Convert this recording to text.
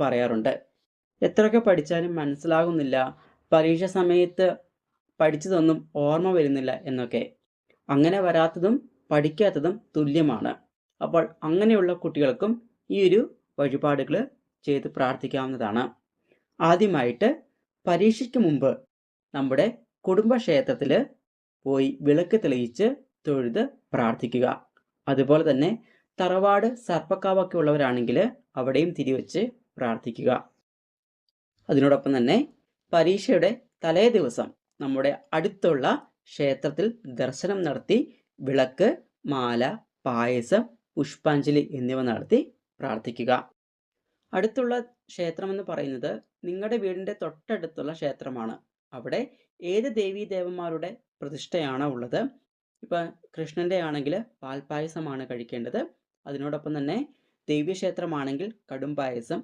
പറയാറുണ്ട്. എത്രയൊക്കെ പഠിച്ചാലും മനസ്സിലാകുന്നില്ല. പരീക്ഷ സമയത്ത് പഠിച്ചതൊന്നും ഓർമ്മ വരുന്നില്ല എന്നൊക്കെ. അങ്ങനെ വരാത്തതും പഠിക്കാത്തതും തുല്യമാണ്. അപ്പോൾ അങ്ങനെയുള്ള കുട്ടികൾക്കും ഈ ഒരു വഴിപാടുകൾ ചെയ്ത് പ്രാർത്ഥിക്കാവുന്നതാണ്. ആദ്യമായിട്ട് പരീക്ഷയ്ക്ക് മുമ്പ് നമ്മുടെ കുടുംബക്ഷേത്രത്തിൽ പോയി വിളക്ക് തെളിയിച്ച് തൊഴുത് പ്രാർത്ഥിക്കുക. അതുപോലെ തന്നെ തറവാട് സർപ്പക്കാവൊക്കെ ഉള്ളവരാണെങ്കിൽ അവിടെയും തിരിവെച്ച് പ്രാർത്ഥിക്കുക. അതിനോടൊപ്പം തന്നെ പരീക്ഷയുടെ തലേ ദിവസം നമ്മുടെ അടുത്തുള്ള ക്ഷേത്രത്തിൽ ദർശനം നടത്തി വിളക്ക് മാല പായസം പുഷ്പാഞ്ജലി എന്നിവ നടത്തി പ്രാർത്ഥിക്കുക. അടുത്തുള്ള ക്ഷേത്രം എന്ന് പറയുന്നത് നിങ്ങളുടെ വീടിന്റെ തൊട്ടടുത്തുള്ള ക്ഷേത്രമാണ്. അവിടെ ഏത് ദേവീ ദേവന്മാരുടെ പ്രതിഷ്ഠയാണോ ഉള്ളത്? ഇപ്പം കൃഷ്ണന്റെ ആണെങ്കിൽ പാൽപ്പായസമാണ് കഴിക്കേണ്ടത്. അതിനോടൊപ്പം തന്നെ ദേവീക്ഷേത്രമാണെങ്കിൽ കടും പായസം